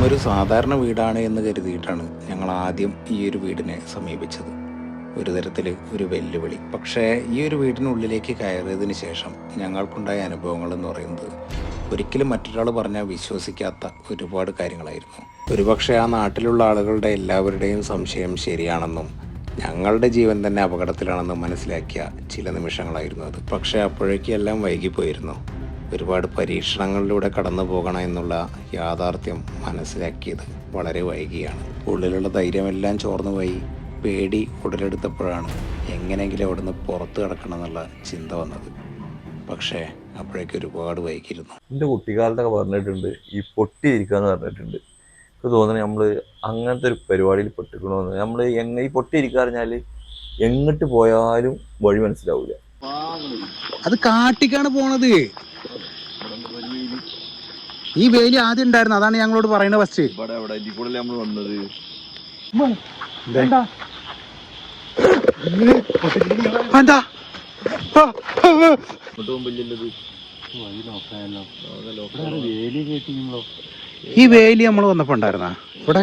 ഇതും ഒരു സാധാരണ വീടാണ് എന്ന് കരുതിയിട്ടാണ് ഞങ്ങൾ ആദ്യം ഈ ഒരു വീടിനെ സമീപിച്ചത്. ഒരു തരത്തിൽ ഒരു വെല്ലുവിളി. പക്ഷേ ഈ ഒരു വീടിനുള്ളിലേക്ക് കയറിയതിന് ശേഷം ഞങ്ങൾക്കുണ്ടായ അനുഭവങ്ങൾ എന്ന് പറയുന്നത് ഒരിക്കലും മറ്റൊരാൾ പറഞ്ഞാൽ വിശ്വസിക്കാത്ത ഒരുപാട് കാര്യങ്ങളായിരുന്നു. ഒരുപക്ഷെ ആ നാട്ടിലുള്ള ആളുകളുടെ എല്ലാവരുടെയും സംശയം ശരിയാണെന്നും ഞങ്ങളുടെ ജീവൻ തന്നെ അപകടത്തിലാണെന്നും മനസ്സിലാക്കിയ ചില നിമിഷങ്ങളായിരുന്നു അത്. പക്ഷേ അപ്പോഴേക്കും എല്ലാം വൈകിപ്പോയിരുന്നു. ഒരുപാട് പരീക്ഷണങ്ങളിലൂടെ കടന്നു പോകണം എന്നുള്ള യാഥാർത്ഥ്യം മനസ്സിലാക്കിയത് വളരെ വൈകിയാണ്. ഉള്ളിലുള്ള ധൈര്യമെല്ലാം ചോർന്നു പോയി. പേടി ഉടലെടുത്തപ്പോഴാണ് എങ്ങനെയെങ്കിലും അവിടുന്ന് പുറത്ത് കിടക്കണം എന്നുള്ള ചിന്ത വന്നത്. പക്ഷേ അപ്പോഴേക്ക് ഒരുപാട് വൈകിയിരുന്നു. എന്റെ കുട്ടിക്കാലത്തൊക്കെ പറഞ്ഞിട്ടുണ്ട് ഈ പൊട്ടിയിരിക്കുക എന്ന് പറഞ്ഞിട്ടുണ്ട്. എനിക്ക് തോന്നുന്നത് നമ്മൾ അങ്ങനത്തെ ഒരു പരിപാടിയിൽ പെട്ടിക്കണമെന്ന് നമ്മൾ എങ്ങനെ ഈ പൊട്ടിയിരിക്കുക പറഞ്ഞാൽ എങ്ങോട്ട് പോയാലും വഴി മനസ്സിലാവില്ല അത് കാട്ടിക്കാണ് പോണത്. ഈ വേലി ആദ്യം ഉണ്ടായിരുന്നു. അതാണ് ഞങ്ങളോട് പറയുന്നത് ഫസ്റ്റ് ഇവിടെ ഇതിൽ കൂടെ നമ്മൾ വന്നത്? എന്താ? പോകുമ്പില്ലത് ഈ വേലി നമ്മൾ വന്നപ്പോ ഉണ്ടായിരുന്ന? ഇവിടെ?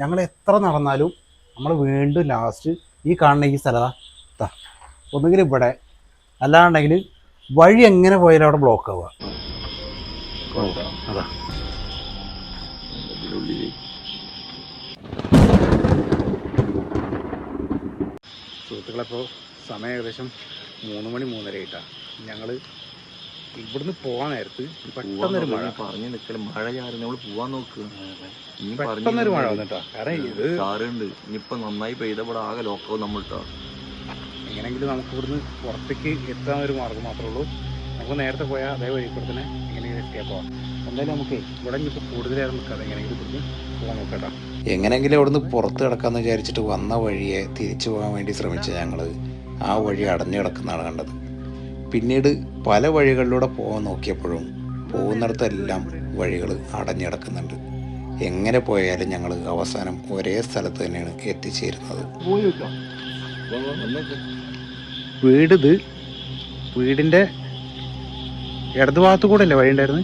ഞങ്ങൾ എത്ര നടന്നാലും നമ്മൾ വീണ്ടും ലാസ്റ്റ് ഈ കാണുന്ന ഈ സ്ഥലതാ ദാ, ഒന്നുകിൽ ഇവിടെ. അല്ലാണ്ടെങ്കിൽ വഴി എങ്ങനെ പോയാലും അവിടെ ബ്ലോക്ക് ആവുക. അതാ. സുഹൃത്തുക്കളപ്പോൾ സമയം ഏകദേശം മൂന്ന് മണി മൂന്നര ആയിട്ടാണ് ഞങ്ങൾ ഇവിടുന്ന് പോകാൻ നേരത്ത് പെട്ടെന്നൊരു മഴ. പറഞ്ഞു നിൽക്കൽ മഴ ചാരുന്ന നമ്മൾ പോവാൻ നോക്കുക പെട്ടെന്നൊരു മഴ വന്നിട്ടാ. കാരണം ഇത് ചാറുണ്ട്. ഇനിയിപ്പോ നന്നായി പെയ്ത ഇവിടെ ആകെ ലോക്കവും നമ്മൾ ഇട്ടാ എങ്ങനെയെങ്കിലും നമുക്ക് ഇവിടുന്ന് പുറത്തേക്ക് എത്താൻ ഒരു മാർഗം മാത്രമേ ഉള്ളൂ. നമുക്ക് നേരത്തെ പോയാൽ അതേ വഴി കൂടെ തന്നെ എങ്ങനെയെങ്കിലും എസ്കേപ്പ് ആവാം. എന്തായാലും നമുക്ക് ഇവിടെ ഇപ്പോൾ കൂടുതലായിരുന്നു നിൽക്കാതെ എങ്ങനെയെങ്കിലും ഇവിടുന്ന് പോകാൻ നോക്കട്ടോ എങ്ങനെയെങ്കിലും അവിടുന്ന് പുറത്ത് കിടക്കാമെന്ന് വിചാരിച്ചിട്ട് വന്ന വഴിയെ തിരിച്ചു പോകാൻ വേണ്ടി ശ്രമിച്ച ഞങ്ങൾ ആ വഴി അടഞ്ഞു കിടക്കുന്നതാണ് കണ്ടത്. പിന്നീട് പല വഴികളിലൂടെ പോകാൻ നോക്കിയപ്പോഴും പോകുന്നിടത്തെല്ലാം വഴികൾ അടഞ്ഞു കിടക്കുന്നുണ്ട്. എങ്ങനെ പോയാലും ഞങ്ങൾ അവസാനം ഒരേ സ്ഥലത്ത് തന്നെയാണ് എത്തിച്ചേരുന്നത്. വീട് ഇത് വീടിന്റെ ഇടതു ഭാഗത്ത് കൂടെ അല്ലേ വഴി ഉണ്ടായിരുന്നു?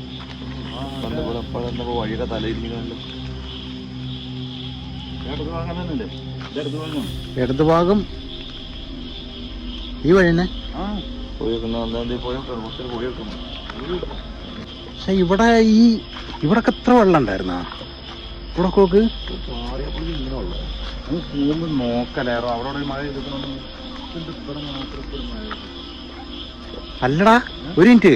വഴിയുടെ തലയിരിക്കണല്ലോ ഇടതു ഭാഗം ഈ വഴി തന്നെ? പക്ഷെ ഇവിടെ ഈ ഇവിടെ എത്ര വെള്ളം ഉണ്ടായിരുന്ന? ഇവിടെ നോക്ക് അവിടെ മഴ അല്ലടാ ഒരു മിനിറ്റ്.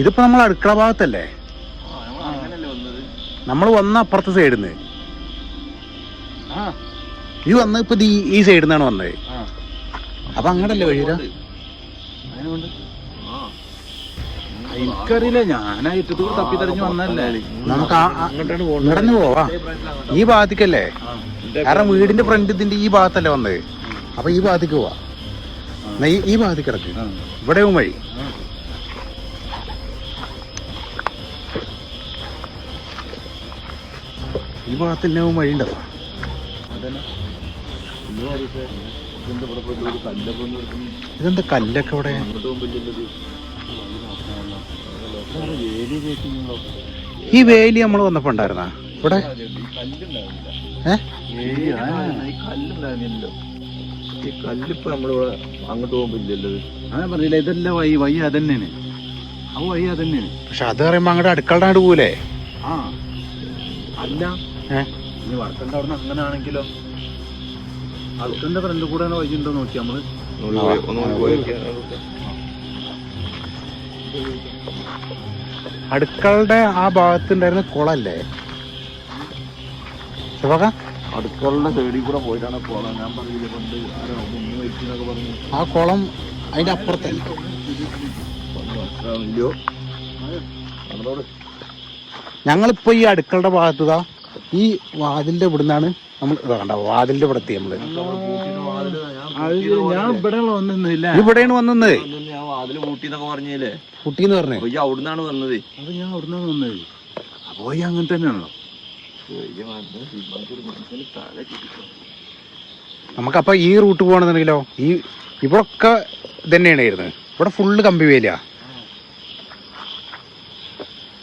ഇതിപ്പോ നമ്മൾ അടുക്കള ഭാഗത്തല്ലേ? നമ്മൾ വന്ന അപ്പുറത്തെ സൈഡിൽ നിന്ന് ഈ വന്ന ഇപ്പൊ ഈ സൈഡിൽ നിന്നാണ് വന്നത് അപ്പൊ അങ്ങടല്ലേ വഴി വരിക? എനിക്കറിയില്ല ഞാനായിട്ട് തപ്പി തെരഞ്ഞു വന്നല്ലേ നമുക്ക് നടന്നു പോവാ. ഈ ഭാഗത്തേക്കല്ലേ? കാരണം വീടിന്റെ ഫ്രണ്ട് ഇതിന്റെ ഈ ഭാഗത്തല്ലേ വന്നത് അപ്പൊ ഈ ഭാഗത്തേക്ക് പോവാ. ഈ- ഭാഗത്ത് ഭാഗത്തേക്ക് കിടക്ക് ഇവിടെയും വഴി. ഈ ഭാഗത്തന്നെ വഴി ഉണ്ടാവും ഇതെന്താ കല്ലൊക്കെ ഇവിടെ? ഈ വേലി നമ്മൾ വന്നപ്പോ ഉണ്ടായിരുന്ന? ഇവിടെ? ഈ കല്ലിപ്പോ നമ്മളിവിടെ അങ്ങോട്ട് പോകുമ്പോ ഇല്ലല്ലോ അങ്ങനെ പറഞ്ഞില്ല ഇതല്ല വഴി വഴി അതന്നെയാണ്. ആ വഴി അതന്നെയാണ്. പക്ഷെ അത് പറയുമ്പോ അങ്ങോട്ട് അടുക്കളുടെ അങ്ങോട്ട് പോകൂലേ? ആ അല്ല? ഇനി വർക്കണ്ട അവിടെ അങ്ങനെ ആണെങ്കിലോ അടുക്കന്റെ ഫ്രണ്ട് കൂടെ വഴി ഉണ്ടോ നോക്കി നമ്മൾ. ഒന്ന് പോയി- അടുക്കളുടെ ആ ഭാഗത്ത് ഉണ്ടായിരുന്ന കുളല്ലേ? ശിവക അടുക്കളുടെ സൈഡിൽ കൂടെ പോയിട്ടാണ് കുളം. ഞാൻ പറഞ്ഞില്ല പണ്ട് ആരോ മുങ്ങി മരിച്ചെന്നൊക്കെ പറഞ്ഞു ആ കുളം അതിന്റെ അപ്പുറത്തല്ല? മനസ്സിലാവില്ലയോ നടന്നോട് ഞങ്ങളിപ്പോ ഈ അടുക്കളുടെ ഭാഗത്തുതാ ഈ വാതിലിന്റെ ഇവിടുന്നാണ് നമ്മൾ ഇതാ കണ്ട വാതിലിന്റെ ഇവിടെ എത്തി നമ്മൾ. ഞാൻ ഇവിടെ വന്നില്ല ഇവിടെയാണ് വന്നത്. ഞാൻ വാതിൽ പറഞ്ഞില്ലേ? പറഞ്ഞേ? ഈ അവിടുന്നാണ് വന്നത്. അത് ഞാൻ അവിടെ വന്നത്. അപ്പൊ വഴി അങ്ങനെ തന്നെയാണല്ലോ. നമുക്കപ്പൊ ഈ റൂട്ട് പോകണമെന്നുണ്ടെങ്കിലോ ഈ ഇവിടൊക്കെ തന്നെയാണ് ഇരുന്നത് ഇവിടെ ഫുള്ള് കമ്പി വേല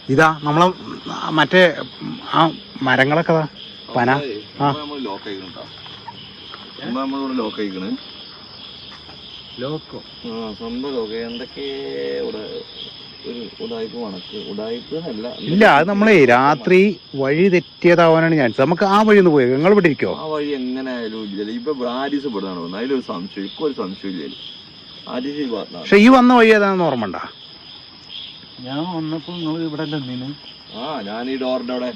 ഇതാ നമ്മളെ മറ്റേ ആ മരങ്ങളൊക്കെ പന. ആ. ലോക്ക് ലോക്ക് ആയിക്കണ നമ്മളിവിടെ ലോക്ക് അയക്കണ് ലോക്കോ ആ സ്വന്തം ലോക്ക് എന്തൊക്കെ ഇവിടെ ഒരു ഉടായ്പ മണക്ക് ഉടായ്പ അല്ല ഇല്ല അത് നമ്മളെ രാത്രി വഴി തെറ്റിയതാവാനാണ് ഞാൻ നമുക്ക് ആ വഴി ഒന്ന് പോയി. നിങ്ങൾ ഇവിടെ ഇരിക്കോ? ആ വഴി എങ്ങനെ ആയാലും ഇല്ല. ഇപ്പൊ ആരീസ് ഇവിടുന്നാണ് വന്നത്. അതിലൊരു സംശയം. ഇപ്പൊ ഒരു സംശയം ഇല്ല. ആരീസ് ഈ ഭാഗത്താണ് പക്ഷെ ഈ വന്ന വഴി ഏതാണെന്ന് ഓർമ്മ ഉണ്ടാ? ഞാൻ വന്നപ്പോ നിങ്ങൾ ഇവിടെ ആ ഞാൻ ഈ ഡോറിന്റെ അവിടെ.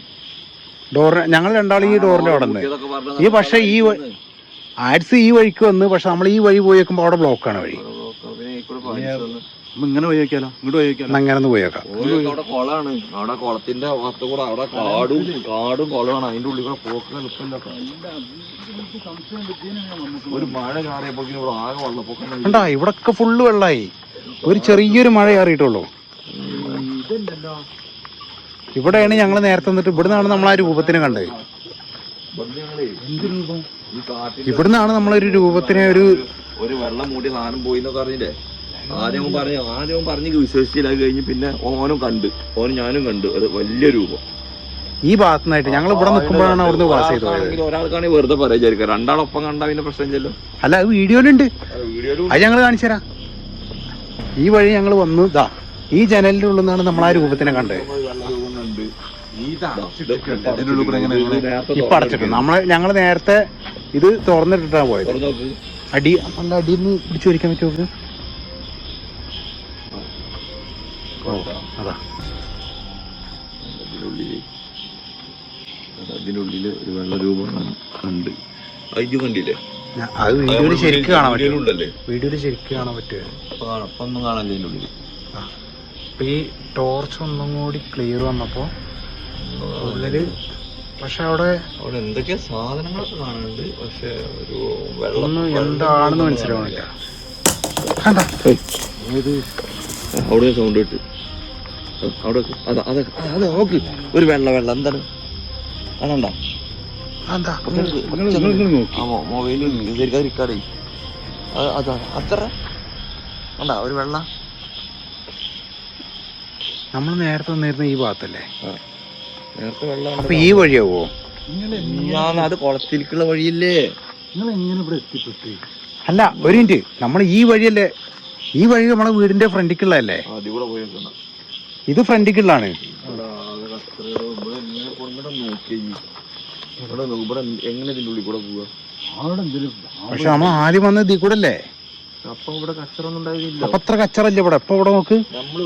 ഡോറിന് ഞങ്ങൾ രണ്ടാളും ഈ ഡോറിന്റെ അവിടെ നിന്ന്. ഈ പക്ഷേ ഈ ആഡ്സ് ഈ വഴിക്ക് വന്ന് പക്ഷെ നമ്മൾ ഈ വഴി പോയി വെക്കുമ്പോ അവിടെ ബ്ലോക്കാണ് വഴി. ഇങ്ങനെ പോയി വെക്കാലോ ഇങ്ങോട്ട് പോയി വെക്കാലോ എന്നാ അങ്ങനെ ഒന്ന് പോയി വെക്കാം ഓരൊക്കെ അവിടെ കുളമാണ് അവിടെ കുളത്തിന്റെ ഭാഗത്ത് കൂടെ അവിടെ കാടും കാടും കുളമാണ് അതിന്റെ ഉള്ളിൽ കൂടെ പോക്ക് എളുപ്പമില്ല ഒരു മഴ ഇവിടെ ആകെ വെള്ളപ്പൊക്കം കണ്ടാ ഇവിടൊക്കെ ഫുള്ള് വെള്ളായി. ഒരു ചെറിയൊരു മഴ കയറിയിട്ടുള്ളൂ ഇവിടെയാണ് ഞങ്ങൾ നേരത്തെ നിന്നിട്ട് ഇവിടുന്നാണ് നമ്മൾ ആ രൂപത്തിനെ കണ്ടത് ഇവിടുന്ന് ഞങ്ങളേ ഈ കാട്ടിന്റെ ഇവിടുന്നാണ് നമ്മളൊരു രൂപത്തിനെ ഒരു ഒരു വെള്ളം മൂടി സാധനം പോയി എന്നൊക്കെ അറിഞ്ഞില്ലേ ആദ്യം പറഞ്ഞു ആദ്യം പറഞ്ഞു വിശ്വസിച്ചില്ല. കഴിഞ്ഞ് പിന്നെ ഓനും കണ്ട്. ഓനും ഞാനും കണ്ട്. ഒരു വലിയ രൂപം. ഈ ഭാഗത്തുനിന്നായിട്ട് ഞങ്ങൾ ഇവിടെ നിൽക്കുമ്പോഴാണ് അവിടുന്ന് പാസ് ചെയ്ത് പോയത് ഒരാൾക്കാണെങ്കിൽ വെറുതെ പറയാ വിചാരിക്കുക രണ്ടാളൊപ്പം കണ്ടാ പിന്നെ പ്രശ്നം ചെല്ലോ അല്ല അത് വീഡിയോയിലുണ്ട്. വീഡിയോയിലും അത് ഞങ്ങൾ കാണിച്ചു തരാം. ഈ വഴി ഞങ്ങൾ വന്നു. ഇതാ ഈ ജനലിന്റെ ഉള്ളിൽ നിന്നാണ് നമ്മൾ ആ രൂപത്തിനെ കണ്ടത്. ഇപ്പൊ അടച്ചിട്ടു നമ്മൾ ഞങ്ങൾ നേരത്തെ ഇത് തുറന്നിട്ടിട്ടാണ് പോയത്. അടി നല്ല അടിയിൽ നിന്ന് പിടിച്ചു വരിക്കാൻ പറ്റുമോ അതാ. അതിനുള്ളിൽ ഒരു വെള്ളരൂപം കണ്ട് അയ്യോ കണ്ടില്ലേ? അത് വീഡിയോയിൽ ശരിക്കും കാണാൻ പറ്റും വീഡിയോയിൽ ശരിക്കും കാണാൻ പറ്റുമോ? ഒന്നും കാണാൻ അപ്പൊ ഈ ടോർച്ച് ഒന്നും കൂടി ക്ലിയർ വന്നപ്പോ പക്ഷെ അവിടെ അവിടെ എന്തൊക്കെയാ സാധനങ്ങളൊക്കെ കാണുന്നുണ്ട്. പക്ഷെ ഒരു വെള്ളം എന്താണെന്ന് മനസ്സിലാവണില്ല കണ്ടാ? അവിടെ സൗണ്ട് കിട്ടി അവിടെ. അതാ അതെ അതെ നോക്ക്. ഒരു വെള്ള വെള്ളം. എന്താണ്? അതെന്താ? മൊബൈലിൽ അതാ അത്ര? ഉണ്ടാ ഒരു വെള്ളം? നമ്മൾ നേരത്തെ വന്നിരുന്ന ഈ ഭാഗത്തല്ലേ? അപ്പൊ ഈ വഴിയാവോ അത് കുളത്തിലേക്കുള്ള വഴിയില്ലേ? നിങ്ങൾ എങ്ങനെ ഇവിടെ എത്തിപ്പെട്ട്? അല്ല ഒരു മിനിറ്റ്. നമ്മൾ ഈ വഴിയല്ലേ ഈ വഴി നമ്മളെ വീടിന്റെ ഫ്രണ്ടിക്കുള്ളതല്ലേ? ഇത് ഫ്രണ്ടിക്കുള്ളതാണ്. എന്തെങ്കിലും പക്ഷെ നമ്മൾ ആദ്യം വന്നത് ഇതിൽ കൂടെ അല്ലേ? അപ്പൊ അത്ര കച്ചറല്ലേ ഇവിടെ. ഇപ്പൊ ഇവിടെ നോക്ക്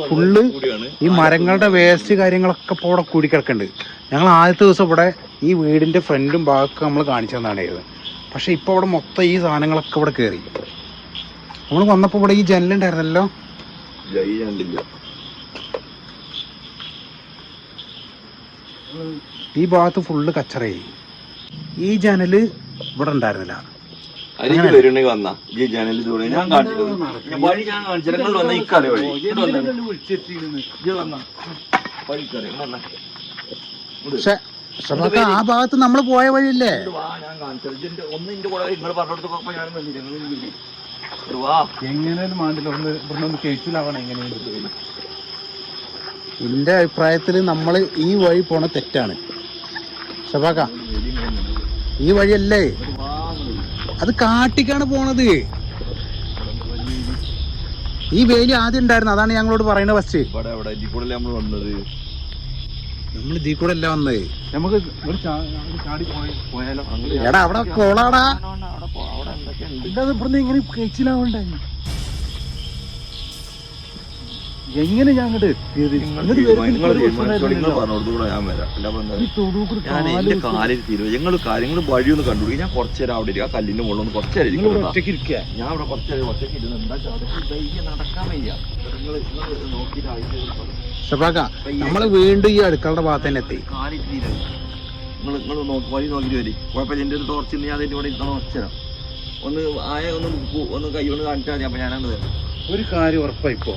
ഫുള്ള് ഈ മരങ്ങളുടെ വേസ്റ്റ് കാര്യങ്ങളൊക്കെ ഇപ്പൊ ഇവിടെ കൂടിക്കിടക്കുന്നുണ്ട് ഞങ്ങൾ ആദ്യത്തെ ദിവസം ഇവിടെ ഈ വീടിന്റെ ഫ്രണ്ടും ഭാഗമൊക്കെ നമ്മൾ കാണിച്ചു തന്നാണ് ചെയ്തത്. പക്ഷെ ഇപ്പൊ ഇവിടെ മൊത്തം ഈ സാധനങ്ങളൊക്കെ ഇവിടെ കയറി നമ്മൾ വന്നപ്പോ ഇവിടെ ഈ ജനലുണ്ടായിരുന്നല്ലോ ഈ ഭാഗത്ത് ഫുള്ള് കച്ചറയായി. ഈ ജനൽ ഇവിടെ ഉണ്ടായിരുന്നില്ല. അരിക്ക് വരുന്നെങ്കിൽ വന്നാ. ഈ ജനൽ ഞാൻ കാണിച്ചത് ഞാൻ വഴി ഞാൻ കാണിച്ചത് വന്ന ഇക്കാരെ വഴി. പക്ഷെ ആ ഭാഗത്ത് നമ്മൾ പോയ വഴിയില്ലേ? ഞാൻ കാണിച്ചത്. ഒന്ന് ഇന്റെ കൂടെ നിങ്ങൾ പറഞ്ഞെടുത്തപ്പോ ഞാനും വന്നില്ല. നിങ്ങൾ ഇല്ലേ? ഇങ്ങോട്ട് വാ. എങ്ങനെയാലും മാണ്ടില്ല. ഒന്ന് ഇവിടെ ഒന്ന് കഴിച്ചിലാവണം എങ്ങനെയും എന്റെ അഭിപ്രായത്തിൽ നമ്മൾ ഈ വഴി പോണ തെറ്റാണ്. ഷബാക്ക ഈ വഴിയല്ലേ? അത് കാട്ടിക്കാണ് പോണത്. ഈ വേലി ആദ്യം ഉണ്ടായിരുന്നു അതാണ് ഞങ്ങളോട് പറയുന്നത് ഫസ്റ്റ് നമ്മൾ ഇതിൽ കൂടെ അല്ല വന്നത്? നമുക്ക് എടാ അവിടെ കോളാടാ ഇവിടെ ഇങ്ങനെ അവിടെ എന്തൊക്കെയുണ്ട്? ഇല്ലാതെ ഇവിടുന്ന് എങ്ങനെ കഴിച്ചിലാവണ്ടേ എങ്ങനെ ഞാൻ അങ്ങോട്ട് എത്തിയത്? നിങ്ങൾ എന്റെ കാര്യങ്ങൾ വഴിയൊന്ന് കണ്ടുപിടിക്കും. ഞാൻ കുറച്ചു നേരം അവിടെ ഇരിക്കുക കല്ലിന്റെ മുകളിൽ ഒന്ന് കുറച്ചു നേരം നിങ്ങൾ ഇവിടെ ഇരിക്കണം ഒറ്റയ്ക്ക് ഇരിക്കുക. ഞാൻ അവിടെ കുറച്ചേരം ഒറ്റയ്ക്ക് ഇരുന്ന് എന്താ നടക്കാൻ വയ്യ. നോക്കിയിട്ട് നമ്മൾ വീണ്ടും ഈ അടുക്കളുടെ ഭാഗത്ത് തന്നെ എത്തി. നിങ്ങൾ നിങ്ങൾ നോക്കി വഴി നോക്കിട്ട് വരി. കുഴപ്പമില്ല എന്റെ ഒരു ടോർച്ച് ഞാൻ അതിന്റെ ഇവിടെ ഇരുന്ന് കുറച്ച് ഒന്ന് ആയ ഒന്ന് ഒന്ന് കൈ കൊണ്ട് കാണിച്ചാൽ മതി. അപ്പൊ ഞാനാണ് ഒരു കാര്യം ഉറപ്പായി ഇപ്പൊ.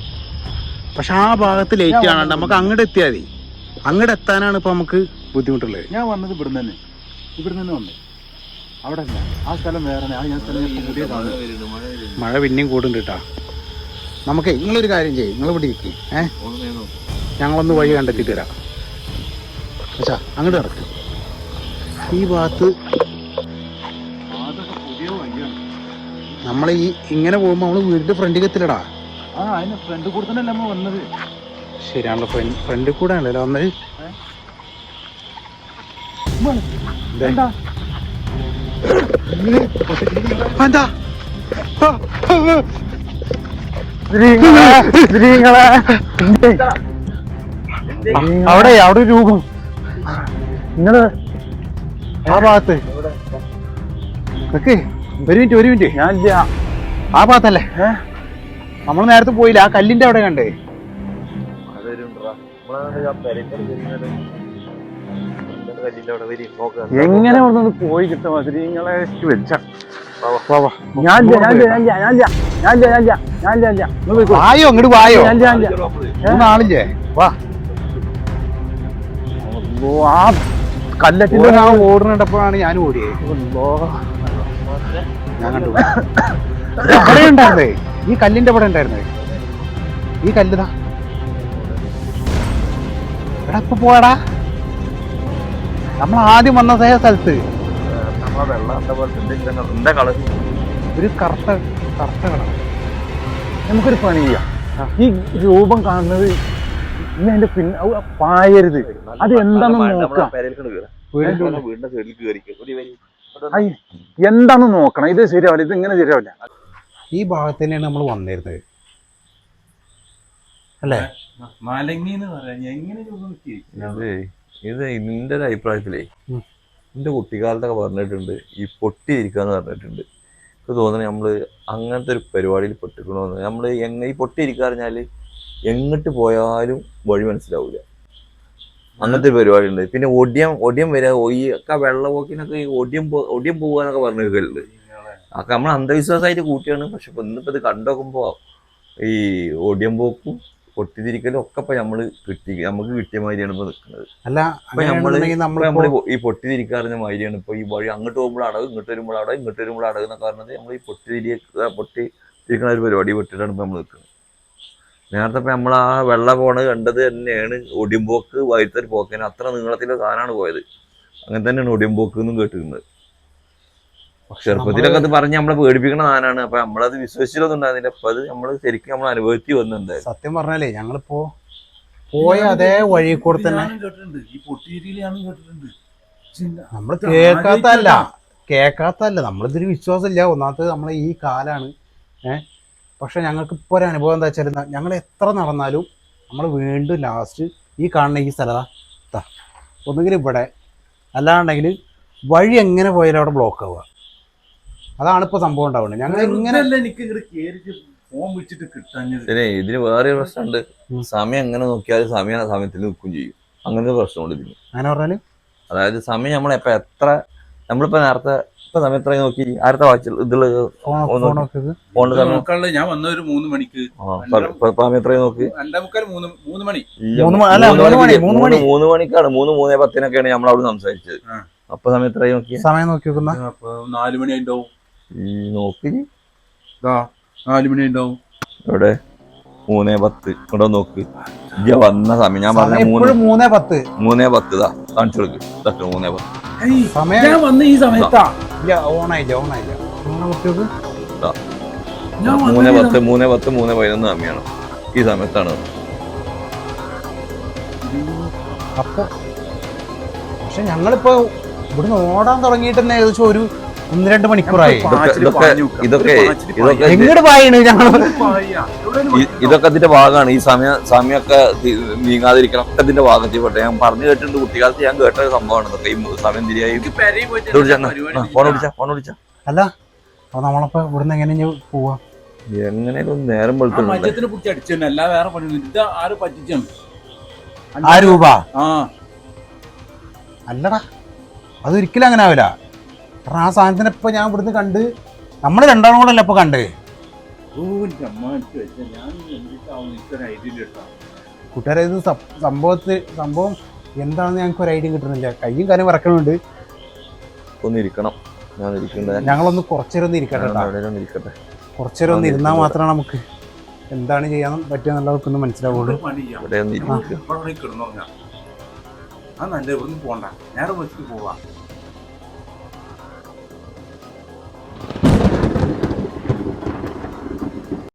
പക്ഷെ ആ ഭാഗത്ത് ലേറ്റ് കാണാണ്ട് നമുക്ക് അങ്ങോട്ട് എത്തിയാൽ മതി. അങ്ങോട്ട് എത്താനാണ് ഇപ്പൊ നമുക്ക് ബുദ്ധിമുട്ടുള്ളത്. ഞാൻ വന്നത് ഇവിടുന്ന് തന്നെ. ഇവിടുന്ന് തന്നെ വന്നേ. അവിടെ ആ സ്ഥലം വേറെ മഴ പിന്നെയും കൂടുണ്ട് കേട്ടാ. നമുക്ക് നിങ്ങളൊരു കാര്യം ചെയ്യും. നിങ്ങൾ ഇവിടെ ഇരിക്കും. ഏഹ് ഒന്ന് ഞങ്ങളൊന്ന് വഴി കണ്ടെത്തി തരാം അച്ഛാ അങ്ങോട്ട് നടക്കും. ഈ ഭാഗത്ത് നമ്മൾ ഈ ഇങ്ങനെ പോകുമ്പോൾ നമ്മൾ വീടിന്റെ ഫ്രണ്ടിൽ എത്തില്ലടാ. ആ അതിന് ഫ്രണ്ട് കൂടെ തന്നെ വന്നത്? ശരിയാണല്ലോ ഫ്രണ്ട് ഫ്രണ്ടിൽ കൂടെ ആണല്ലോ വന്നത്. എന്താ? അവിടെ അവിടെ ഒരു രൂപം. നിങ്ങൾ ആ ഭാഗത്ത്. നിക്ക് ഒരു മിനിറ്റ് ഒരു മിനിറ്റ്. ഞാൻ ഇല്ല ആ ഭാഗത്തല്ലേ? നമ്മൾ നേരത്തെ പോയില്ല. ആ കല്ലിന്റെ അവിടെ കണ്ടേ. എങ്ങനെ അവിടെ നിന്ന് പോയി കിട്ടും മധുരങ്ങളെ നിങ്ങളെ വാ, വാ. ഞാൻ ഞാൻ ഞാൻ ഞാൻ ഞാൻ ഞാൻ ഞാൻ ഞാൻ ഇല്ല. നിങ്ങൾ പോയിക്കോ. വായോ അങ്ങോട്ട് വായോ. മൂന്നാളില്ലേ? വാ. ആ കല്ലറ്റിന്റെ ഞാൻ ഓടുന്നുണ്ടപ്പോഴാണ് ഞാൻ ഓടിയത്. ഞാൻ കണ്ടു. അവിടെ ഉണ്ടായിരുന്നേ ഈ കല്ലിന്റെ അവിടെ ഉണ്ടായിരുന്നേ. ഈ കല്ലുതാ എടാ ഇപ്പൊ പോടാ നമ്മൾ ആദ്യം വന്ന അതേ സ്ഥലത്ത്. ഒരു കറുത്ത കറുത്ത കളർ നമുക്കൊരു പണി ചെയ്യാം. ഈ രൂപം കാണുന്നത് ഇനി അതിന്റെ പിന്നെ പായരുത്. അത് എന്താണെന്ന് നോക്കാം. എന്താണെന്ന് നോക്കണം. ഇത് ശരിയാവില്ല. ഇത് ഇങ്ങനെ ശരിയാവില്ല. ഈ ഭാഗത്ത് തന്നെയാണ് നമ്മൾ വന്നിരുന്നത്. അല്ലേ? ഇത് ഇത് എന്റെ ഒരു അഭിപ്രായത്തിലേ. എന്റെ എന്റെ കുട്ടിക്കാലത്തൊക്കെ പറഞ്ഞിട്ടുണ്ട് ഈ പൊട്ടിയിരിക്കാന്ന് പറഞ്ഞിട്ടുണ്ട്. എനിക്ക് തോന്നുന്നത് നമ്മൾ അങ്ങനത്തെ ഒരു പരിപാടിയിൽ പെട്ടിക്കണമെന്ന് നമ്മൾ എങ്ങനെ ഈ പൊട്ടിയിരിക്കുക പറഞ്ഞാൽ എങ്ങോട്ട് പോയാലും വഴി മനസ്സിലാവില്ല അങ്ങനത്തെ ഒരു പരിപാടി ഉണ്ട്. പിന്നെ ഒടിയം ഒടിയം വരിക ഈ ഒക്കെ വെള്ളപോക്കിനൊക്കെ ഈ ഒടിയം ഒടിയം പോവാന്നൊക്കെ പറഞ്ഞു കേൾക്കലുണ്ട് അതൊക്കെ നമ്മൾ അന്ധവിശ്വാസമായിട്ട് കൂട്ടിയാണ്. പക്ഷെ ഇപ്പൊ ഇന്നിപ്പോ ഇത് കണ്ടോക്കുമ്പോ ഈ ഓടിയം പോക്കും പൊട്ടിത്തിരിക്കലും ഒക്കെ ഇപ്പൊ നമ്മൾ കിട്ടി നമുക്ക് കിട്ടിയ മാതിരിയാണ് ഇപ്പൊ നിൽക്കുന്നത്. അല്ല നമ്മൾ നമ്മൾ ഈ പൊട്ടിതിരിക്കാറിഞ്ഞ മാതിരിയാണ്. ഇപ്പൊ ഈ വഴി അങ്ങോട്ട് പോകുമ്പോൾ അടവ് ഇങ്ങോട്ട് വരുമ്പോൾ അടവ് ഇങ്ങോട്ട് വരുമ്പോൾ അടവ് എന്നൊക്കെ പറഞ്ഞത് നമ്മൾ ഈ പൊട്ടിതിരിക്കുക പൊട്ടി ഒരു പരിപാടി വിട്ടിട്ടാണ് ഇപ്പൊ നമ്മൾ നിൽക്കുന്നത്. നേരത്തെ ഇപ്പൊ നമ്മൾ ആ വെള്ള പോണത് കണ്ടത് തന്നെയാണ് ഒടിമ്പോക്ക് വൈത്തൊരു പോക്കിന് അത്ര നീളത്തിലെ സാധനമാണ് പോയത്. അങ്ങനെ തന്നെയാണ് ഒടിമ്പോക്ക് എന്നും കേട്ടിരുന്നത്. ചെറുപ്പത്തിലൊക്കെ അത് പറഞ്ഞ് നമ്മളെ പേടിപ്പിക്കുന്ന സാധനമാണ്. അപ്പൊ നമ്മളത് വിശ്വസിച്ചിട്ടൊന്നും ഉണ്ടായിരുന്നില്ല അപ്പൊ അത് നമ്മൾ ശരിക്കും നമ്മൾ അനുഭവത്തിൽ വന്നിട്ടുണ്ട്. സത്യം പറഞ്ഞാലേ ഞങ്ങളിപ്പോ പോയ അതേ വഴി കൂടെ തന്നെ നമ്മൾ കേക്കാത്തല്ല കേക്കാത്തല്ല കേട്ടിട്ടുണ്ട്. നമ്മൾ കേൾക്കാത്തല്ല കേൾക്കാത്തല്ല നമ്മളിതൊരു വിശ്വാസമില്ല. ഒന്നാമത് നമ്മളെ ഈ കാലാണ്. ഏഹ് പക്ഷെ ഞങ്ങൾക്ക് ഇപ്പോൾ ഒരു അനുഭവം എന്താ വെച്ചാൽ ഞങ്ങൾ എത്ര നടന്നാലും നമ്മൾ വീണ്ടും ലാസ്റ്റ് ഈ കാണുന്ന ഈ സ്ഥലതാ ഒന്നുകിൽ ഇവിടെ. അല്ലാണ്ടെങ്കിൽ വഴി എങ്ങനെ പോയാലും അവിടെ ബ്ലോക്ക് ആവുക. അതാണ് ഇപ്പൊ സംഭവം ഉണ്ടാവുന്നത്. ഞങ്ങൾ ഇങ്ങനെ എനിക്ക് ഫോൺ വിളിച്ചിട്ട് കിട്ടാഞ്ഞത്? പിന്നെ ഇതിന് വേറെ പ്രശ്നമുണ്ട്. സമയം എങ്ങനെ നോക്കിയാലും സമയം ആ സമയത്തിൽ നിൽക്കുകയും ചെയ്യും. അങ്ങനത്തെ പ്രശ്നമുണ്ട് ഇതിന് അങ്ങനെ പറഞ്ഞാൽ? അതായത് സമയം നമ്മളിപ്പോ എത്ര നമ്മളിപ്പോ നേരത്തെ ഇപ്പൊ സമയം എത്ര നോക്കി? ആരത്തെ വാച്ചിൽ ഇതിൽ ഫോണിന്റെ സമയം ഞാൻ വന്ന ഒരു മൂന്ന് മണിക്ക്. സമയം എത്ര നോക്കി? മൂന്ന് മണി. മൂന്ന് മണിക്കാണ്. മൂന്ന് മൂന്നേ പത്തിനൊക്കെയാണ് നമ്മൾ അവിടെ സംസാരിച്ചത്. അപ്പൊ സമയം എത്ര നോക്കി സമയം നോക്കി നാല് മണി ഉണ്ടാവും ഈ നോക്കി ഇതാ നാല് മണി ഉണ്ടാവും. ഇവിടെ മൂന്നേ പത്ത്. ഇവിടെ നോക്ക്. ഇജ്ജ വന്ന സമയം. ഞാൻ പറഞ്ഞ മൂന്ന് പത്ത്. മൂന്നേ പത്ത്. ഇതാ കാണിച്ചു കൊടുക്ക്. മൂന്നേ പത്ത്. സമയം ഞാൻ വന്ന ഈ സമയത്താ. ഇല്ല ഓണായില്ല ഓണായില്ല. മൂന്നേ പത്ത് മൂന്നേ പത്ത് മൂന്നേ പതിനൊന്ന് സമയമാണ് ഈ സമയത്താണ് അപ്പൊ പക്ഷെ ഞങ്ങളിപ്പോ ഇവിടുന്ന് ഓടാൻ തുടങ്ങിയിട്ട് ഏകദേശം ഒരു ഒന്ന് രണ്ട് മണിക്കൂറായി. ഇതൊക്കെ- ഇതൊക്കെ എങ്ങോട്ട് പായണ് ഞങ്ങൾ. ഇതൊക്കെ അതിന്റെ ഭാഗമാണ്. ഈ സമയം സമയമൊക്കെ നീങ്ങാതിരിക്കണം. ഒക്കെ ഇതിന്റെ ഭാഗം ചെയ്യട്ടെ ഞാൻ പറഞ്ഞു കേട്ടിട്ടുണ്ട് കുട്ടിക്കാലത്ത് ഞാൻ കേട്ട ഒരു സംഭവമാണ് ഇതൊക്കെ. ഈ സമയം തിരിയായി. ഫോൺ വിളിച്ച ഫോൺ വിളിച്ച. അല്ല അപ്പൊ നമ്മളപ്പോ ഇവിടുന്ന് എങ്ങനെ പോവാ? എങ്ങനെയും നേരം വെളുത്തുണ്ട് മദ്യത്തിനെ പിടിച്ച് അടിച്ചു വേറെ പണിയൊന്നും ഇത് ആര് പറ്റിച്ചാണ്. ആ രൂപ? ആ. അല്ലടാ അതൊരിക്കലും അങ്ങനെ ആവില്ല. കാരണം ആ സാധനത്തിന് ഇപ്പൊ ഞാൻ ഇവിടുന്ന് കണ്ട് നമ്മൾ രണ്ടാളും കൂടെ അല്ല ഇപ്പൊ കണ്ട്? കൂട്ടുകാരെ ഇത് സം- സംഭവം എന്താണെന്ന് ഞങ്ങൾക്ക് ഒരു ഐഡിയ കിട്ടുന്നില്ല. കയ്യും കാര്യം വറക്കണുണ്ട്. ഒന്ന് ഇരിക്കണം. ഞാൻ ഇരിക്കണ്ടേ. ഞങ്ങളൊന്ന് കുറച്ചേരം ഒന്ന് ഇരിക്കട്ടെ കുറച്ചേരം ഒന്ന് ഇരുന്നാൽ മാത്രമാണ് നമുക്ക് എന്താണ് ചെയ്യാൻ പറ്റുക എന്നുള്ളതൊക്കെ ഒന്ന് മനസ്സിലാവുള്ളൂ. ആ. നല്ല ഇവിടുന്ന് പോണ്ട. നേരെ വെച്ചിട്ട് പോവാ.